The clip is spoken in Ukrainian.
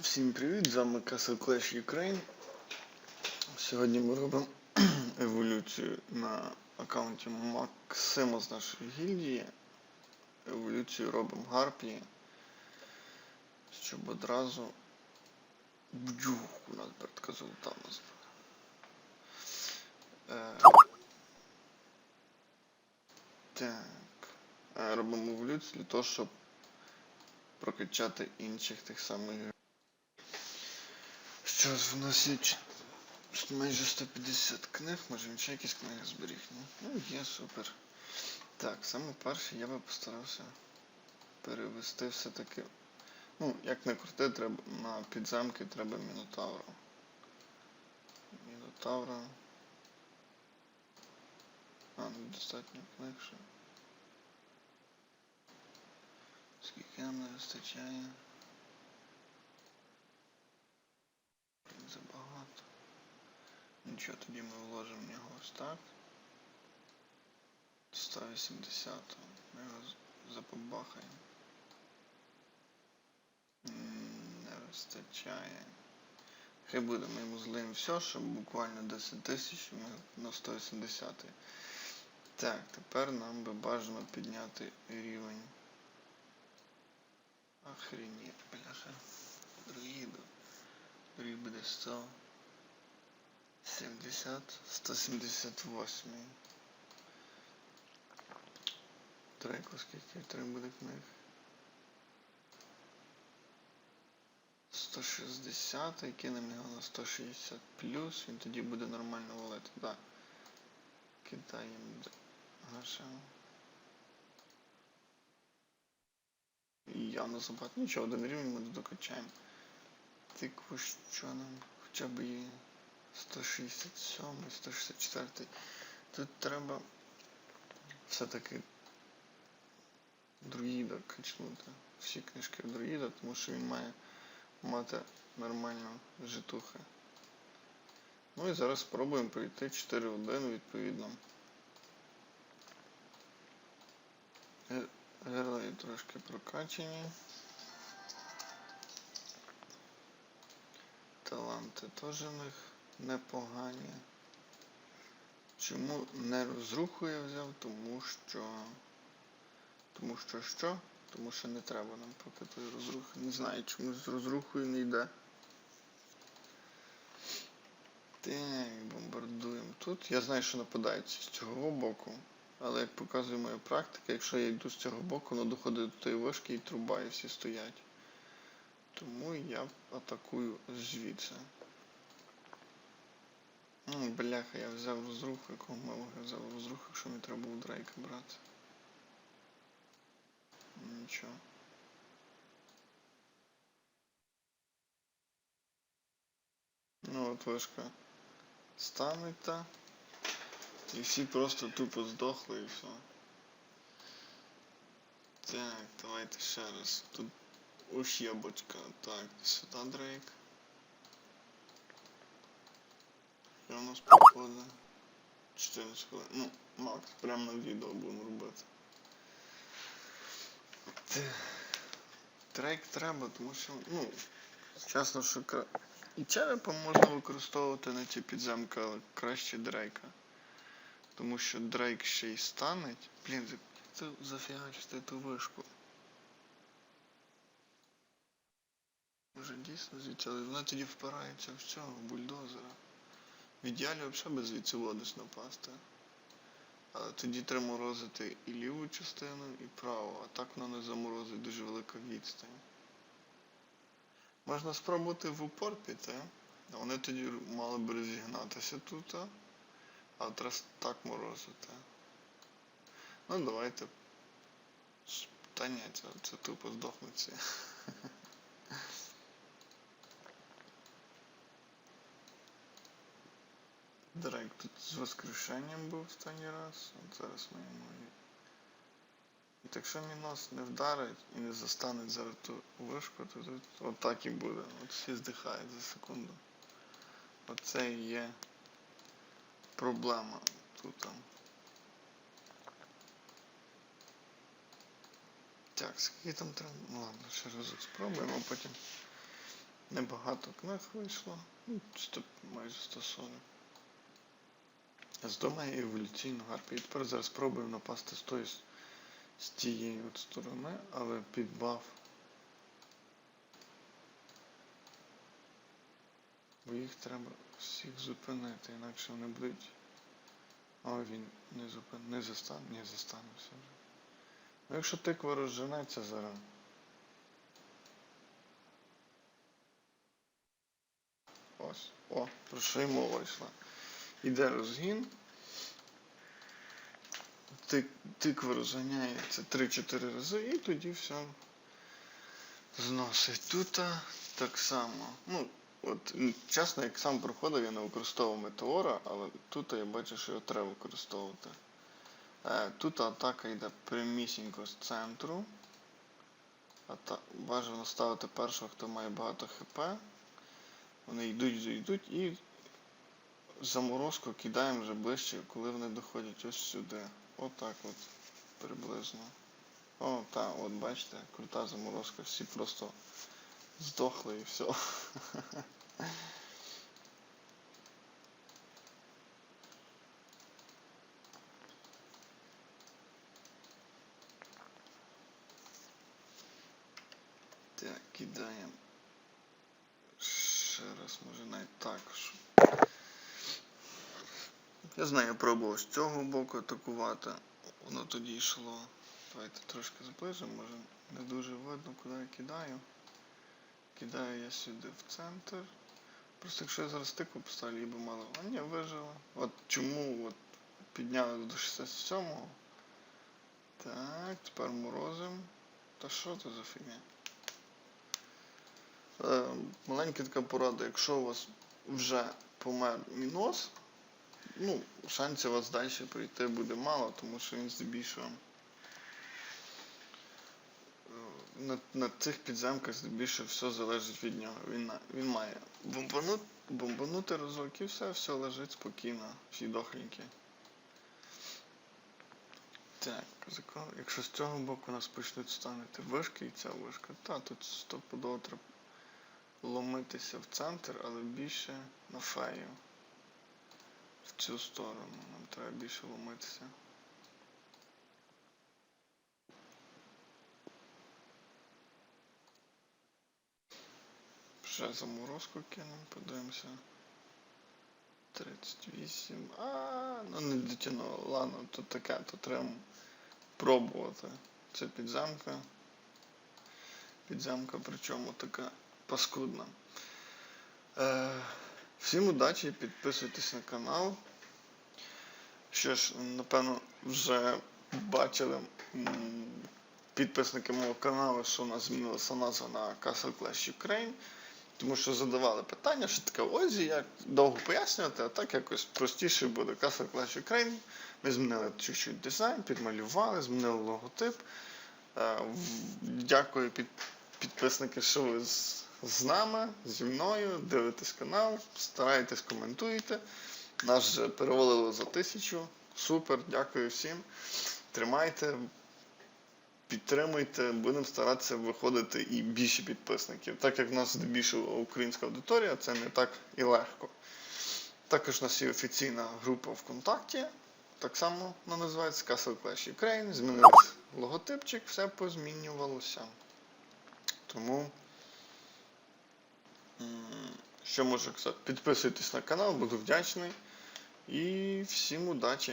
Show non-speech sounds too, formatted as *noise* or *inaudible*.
Всім привіт! З вами Castle Clash Ukraine. Сьогодні ми робимо *clears throat* еволюцію на аккаунті Максима з нашої гільдії. Еволюцію робимо Гарпії. Щоб одразу бджух у нас братка золота у нас. Е, Так. Е, Робимо еволюцію для того, щоб прокачати інших тих самих ж, в нас є майже 150 книг, може він ще якісь книги зберіг, ні? Ну, є супер. Так, саме перше я би постарався перевести все-таки. Ну, як не крути, треба на підземки треба Мінотавра. Мінотавра. А, недостатньо книг ще. Скільки нам не вистачає? Блін, Забагато. Нічого, тоді ми вложимо в нього ось так. 180. Ми його запобахаємо. Не вистачає. Хай буде, ми йому злиємо все, щоб буквально 10 тисяч ми на 180. Так, тепер нам би бажано підняти рівень. Охренеть, бляха. Друїду. Друг буде 100. 70, 178. Треку скільки треба буде книг? 160, і кинемо його на 160 плюс, він тоді буде нормально валити. Да. Кидаємо. І явно забагато. Нічого, один рівень ми докачаємо. Тикву що нам? Хоча б і 167, 164. Тут треба все-таки друїда качнути. Всі книжки друїда, тому що він має мати нормальну житухи. Ну і зараз спробуємо пройти 4-1 відповідно. Ге- Герої трошки прокачені. Таланти теж в них непогані. Чому не розруху я взяв? Тому що. Тому що що? Тому що не треба нам поки тої розрухи. Не знаю, чому з розрухою не йде. Так, бомбардуємо тут. Я знаю, що нападають з цього боку. Але як показує моя практика, якщо я йду з цього боку, воно доходить до тої вишки і труба, і всі стоять. Тому я атакую звідси. Бляха, я взяв розруху, якого малого я взяв розруху, якщо мені треба було Дрейка брати. Нічого. Ну от вишка станете. І всі просто тупо здохли і все. Так, давайте ще раз. Тут уж. Так, сюди Дрейк. У нас походить 14 хвилин. Ну, Макс, прямо на відео будемо робити. Дрейк треба, тому що, ну, чесно, що кра- і черепа можна використовувати на ці підземки, але краще Дрейка. Тому що Дрейк ще й станеть. Блін, це зафігачити ту вишку. Може дійсно звідси, вона тоді впирається в цього бульдозера. В ідеалі взагалі би звідси водиш напасти. Але тоді треба морозити і ліву частину, і праву, а так воно не заморозить дуже велика відстань. Можна спробувати в упор піти, вони тоді мали б розігнатися тут, а треба так морозити. Ну давайте. Та ні, це, це тупо здохнеться. Дрейк тут з воскрешенням був останній раз, от зараз ми йому і. Так що мінос не вдарить і не застануть зараз ту вишку, то тут отак і буде. От всі здихають за секунду. Оце і є проблема тут. там. Так, скільки там треба? Ну ладно, ще разок спробуємо, потім Небагато книг вийшло. Ну, майже 140. Здомає еволюційну гарпію. І тепер зараз спробуємо напасти з тої з тієї от сторони, але під баф. Бо їх треба всіх зупинити, інакше вони будуть. А він не зупин... не застане, не застанеться вже. Ну якщо тиква розженеться зараз. Ось. О, про що й мова йшла. Іде розгін. Тик, тиква розганяється 3-4 рази і тоді все зносить. Тут так само. Ну, от, чесно, як сам проходив, я не використовував метеора, але тут я бачу, що його треба використовувати. Е, тут атака йде прямісінько з центру. Ата... Бажано ставити першого, хто має багато ХП. Вони йдуть, йдуть і заморозку кидаємо вже ближче, коли вони доходять ось сюди. Отак от приблизно. О, так, от бачите, крута заморозка, всі просто здохли і все. Так, кидаємо. Ще раз, може навіть так. щоб- Я знаю, я пробував з цього боку атакувати. Воно тоді йшло. Давайте трошки зближимо, може не дуже видно, куди я кидаю. Кидаю я сюди в центр. Просто якщо я зараз тику поставлю, її би мало. А ні, вижила. От чому от підняли до 67-го. Так, тепер морозим. Та що це за фігня? Е, маленька така порада, якщо у вас вже помер мінос, ну, шансів у вас далі прийти буде мало, тому що він здебільшого е, на, на цих підземках здебільшого все залежить від нього. Він, він має бомбанути, бомбанути разок і все, все лежить спокійно, всі дохленькі. Так, якщо з цього боку у нас почнуть станути вишки і ця вишка, та тут стопудово треба ломитися в центр, але більше на фею. В цю сторону. Нам треба більше ломитися. Ще заморозку кинемо, подивимося. 38. А, ну не дотягнуло. Ладно, то таке, то треба пробувати. Це підземка. Підземка, причому така паскудна. Е, всім удачі, підписуйтесь на канал. Що ж, напевно, вже бачили підписники мого каналу, що у нас змінилася назва на Castle Clash Ukraine. Тому що задавали питання, що таке Озі, як довго пояснювати, а так якось простіше буде Castle Clash Ukraine. Ми змінили чуть-чуть дизайн, підмалювали, змінили логотип. Е, Дякую під, підписники, що ви з, нами, зі мною, дивитесь канал, стараєтесь, коментуєте. Нас вже перевалило за тисячу. Супер, дякую всім. Тримайте, підтримуйте, будемо старатися виходити і більше підписників. Так як в нас здебільшого українська аудиторія, це не так і легко. Також у нас є офіційна група ВКонтакті. Так само вона називається Castle Clash Ukraine. Змінився логотипчик, все позмінювалося. Тому, що можу казати? Підписуйтесь на канал, буду вдячний. І всім удачі!